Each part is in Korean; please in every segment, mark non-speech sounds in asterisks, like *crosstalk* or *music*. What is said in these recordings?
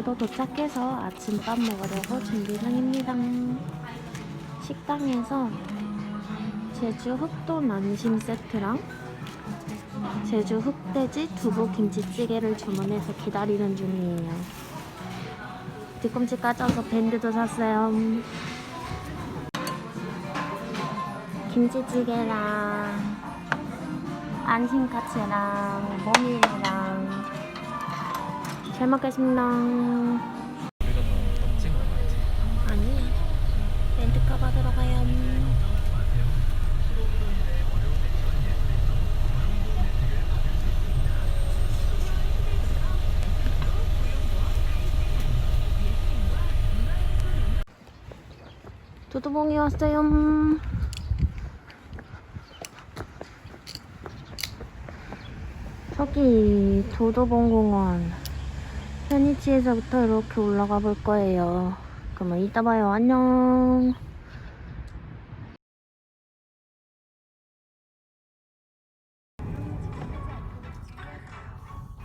제주도 도착해서 아침밥 먹으려고 준비 중입니다. 식당에서 제주 흑도 난심 세트랑 제주 흑돼지 두부 김치찌개를 주문해서 기다리는 중이에요. 뒤꿈치 까져서 밴드도 샀어요. 김치찌개랑 안심카츠랑 모밀이랑 잘 먹겠습니다. 아니 렌트카 받으러 가요. 두두봉이 왔어요. 저기 도도봉공원 편의치에서부터 이렇게 올라가 볼 거예요. 그러면 이따 봐요. 안녕.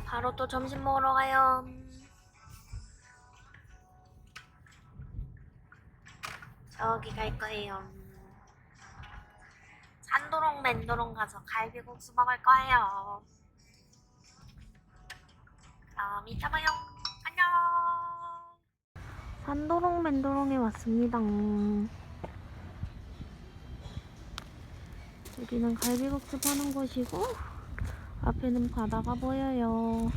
바로 또 점심 먹으러 가요. 저기 갈 거예요. 산도롱 맨도롱 가서 갈비국수 먹을 거예요. 그럼 이따 봐요. 산도롱 맨도롱에 왔습니다. 여기는 갈비국수 파는 곳이고 앞에는 바다가 보여요.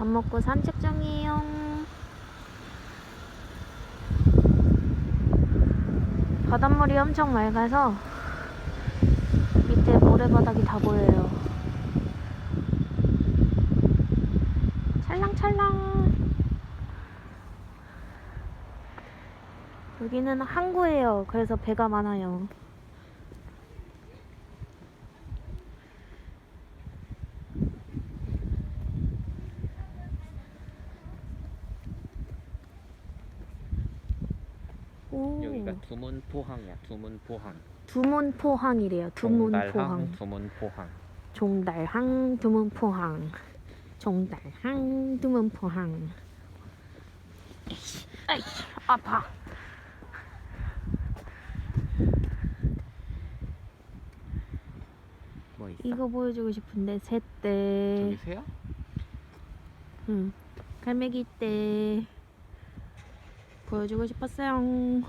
밥 먹고 산책 중이에요. 바닷물이 엄청 맑아서 밑에 모래바닥이 다 보여요. 찰랑찰랑. 여기는 항구예요. 그래서 배가 많아요. 오. 여기가 두문 포항이야. 두문 포항. 두문포항이래요. 두문포항. 종달항, 두문 포항. 종달항, 두문포항. 종달항, 두문포항. 아이, 아파. 뭐 있어? 이거 보여주고 싶은데 저기 새떼. 새야? 응. 갈매기 떼. 보여주고 싶었어요.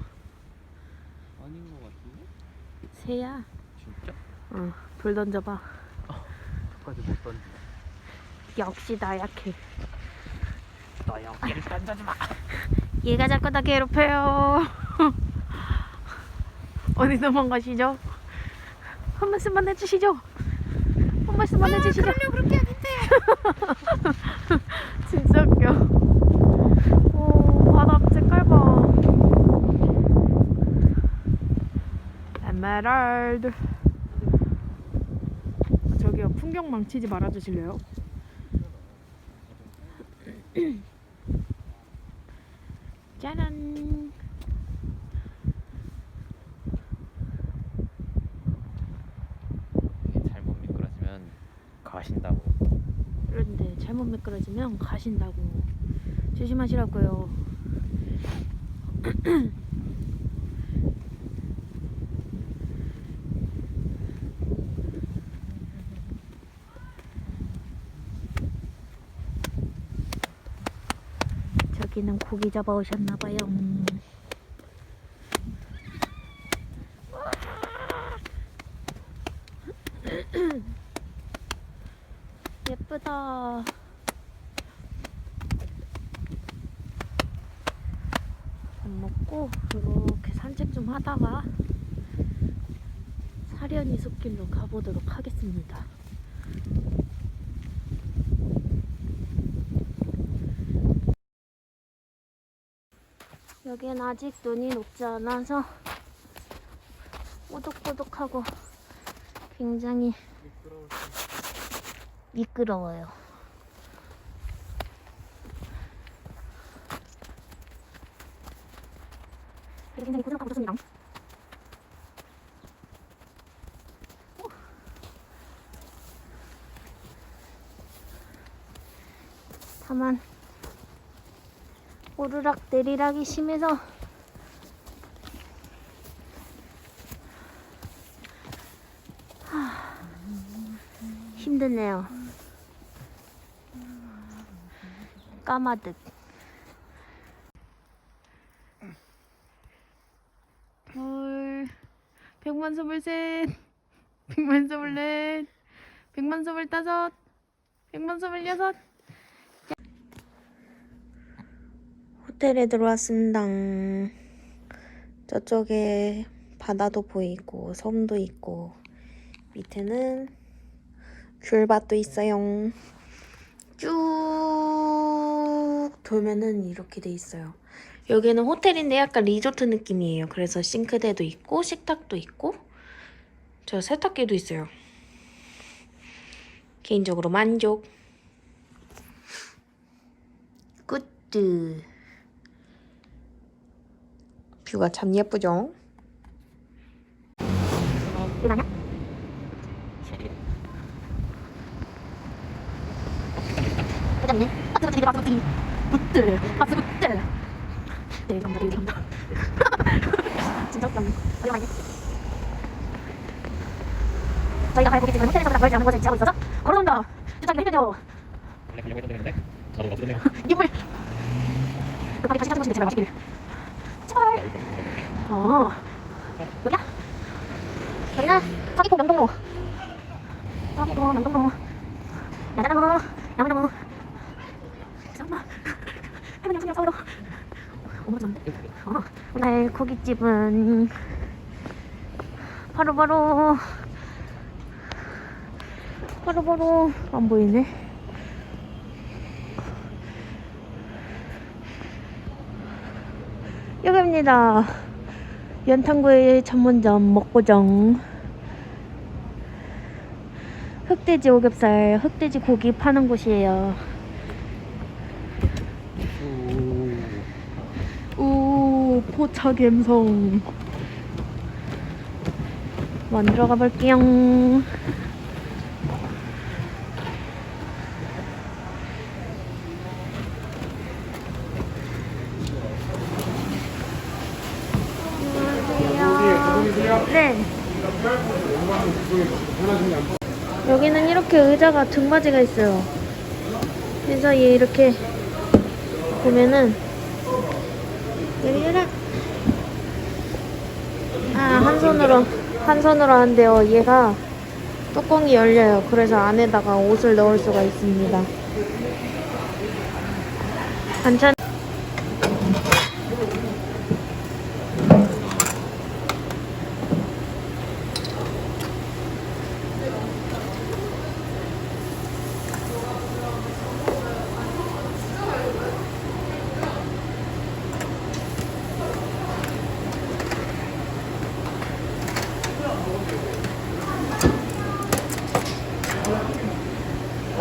아닌 것 같은데? 새야. 진짜? 어, 불 던져봐. 끝까지 못 던져. 역시 나 약해. 너 여기를 던져지 마. *laughs* 얘가 자꾸 나 괴롭혀요. *laughs* 어디 도망가시죠? 한 말씀만 해주시죠. 한 말씀만 해주시죠. 그럼요, 그렇게 하는데. *laughs* 진짜 웃겨. 오, 바다 색깔 봐. 에메랄드. 저기요, 풍경 망치지 말아주실래요? *clears throat* 짜란. 이게 잘못 미끄러지면 가신다고. 그런데 잘못 미끄러지면 가신다고 조심하시라고요. *clears throat* 저기는 고기 잡아 오셨나봐요. *clears throat* 예쁘다. 밥 먹고 이렇게 산책 좀 하다가 사려니 숲길로 가보도록 하겠습니다. 여기는 아직 눈이 녹지 않아서 오독오독하고 굉장히 미끄러워요. 굉장히 고생하고 좋습니다. 오. 다만 오르락 내리락이 심해서 하, 힘드네요. 까마득. 헐, 백만 스물셋, 백만 스물넷, 백만 스물다섯, 백만 스물여섯. 호텔에 들어왔습니다. 저쪽에 바다도 보이고 섬도 있고 밑에는 귤밭도 있어요. 쭉 돌면은 이렇게 돼 있어요. 여기는 호텔인데 약간 리조트 느낌이에요. 그래서 싱크대도 있고 식탁도 있고 저 세탁기도 있어요. 개인적으로 만족. 굿드. 뷰가 참 예쁘죠? 네. *laughs* 저희가 호텔에서 보다 있어서 걸어온다. 힘들죠 원래 했던 없었네요. *laughs* 이불. 급하게 다시 곳인데 제발 제발 어. 여기야? 여기는 서귀포 명동로. 서귀포 명동로. 야자나무 야무나무. 잠깐만. 할머니 양손이 없어 어머 좋은데 어, 오늘 고깃집은 바로바로 바로바로 안 보이네. 여기입니다 연탄구이 전문점 먹고정. 흑돼지 오겹살 흑돼지 고기 파는 곳이에요. 오. 포차 갬성. 만들어 가볼게요 안녕하세요 네 여기는 이렇게 의자가 등받이가 있어요. 그래서 얘 이렇게 보면은 열려라 아 한 손으로 한 손으로 하는데요. 얘가 뚜껑이 열려요. 그래서 안에다가 옷을 넣을 수가 있습니다. 반찬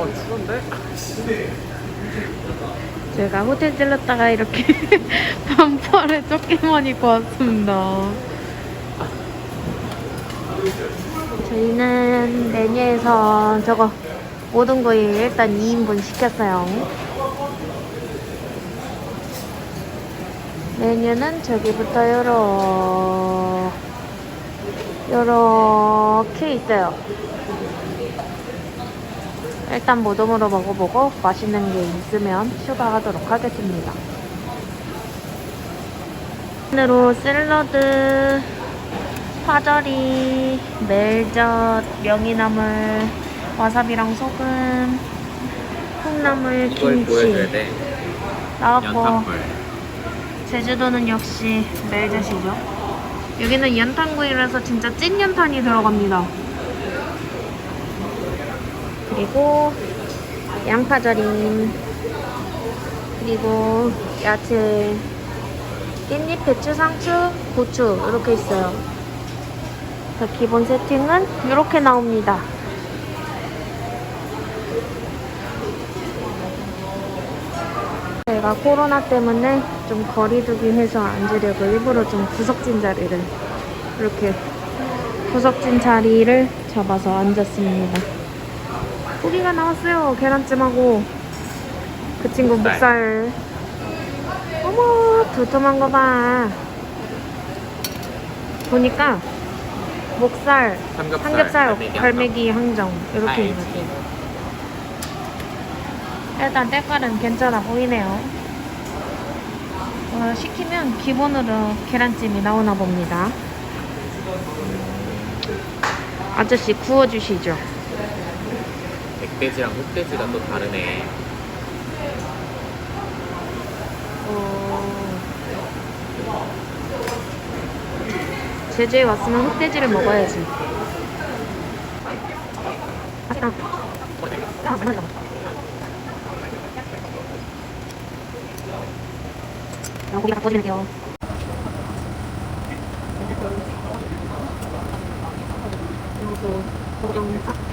어 추운데? 제가 호텔 찔렀다가 이렇게 반팔에 조끼만 입고 왔습니다. 저희는 메뉴에서 저거 모든 거에 일단 2인분 시켰어요. 메뉴는 저기부터 요러 요렇게 있어요. 일단 모듬으로 먹어보고 맛있는 게 있으면 추가하도록 하겠습니다. 으로 샐러드, 파절이, 멜젓, 명이나물, 와사비랑 소금, 콩나물, 김치 돼. 나왔고. 제주도는 역시 멜젓이죠. 여기는 연탄구이라서 진짜 찐 연탄이 들어갑니다. 그리고 양파 절임, 그리고 야채, 깻잎, 배추, 상추, 고추 이렇게 있어요. 자, 기본 세팅은 이렇게 나옵니다. 제가 코로나 때문에 좀 거리 두기 해서 앉으려고 일부러 좀 구석진 자리를 이렇게 구석진 자리를 잡아서 앉았습니다. 고기가 나왔어요. 계란찜하고 그 친구 목살. 어머 두툼한 거 봐. 보니까 목살, 삼겹살, 삼겹살, 갈매기 항정 이렇게. 있는데 일단 때깔은 괜찮아 보이네요. 어, 시키면 기본으로 계란찜이 나오나 봅니다. 아저씨 구워주시죠. 멧돼지랑 흑돼지가 또 다르네. 어... 제주에 왔으면 흑돼지를 먹어야지. 아따. 아, 맞다. 아, 고기 다 꺼지면 돼요. 그리고 고정 싹.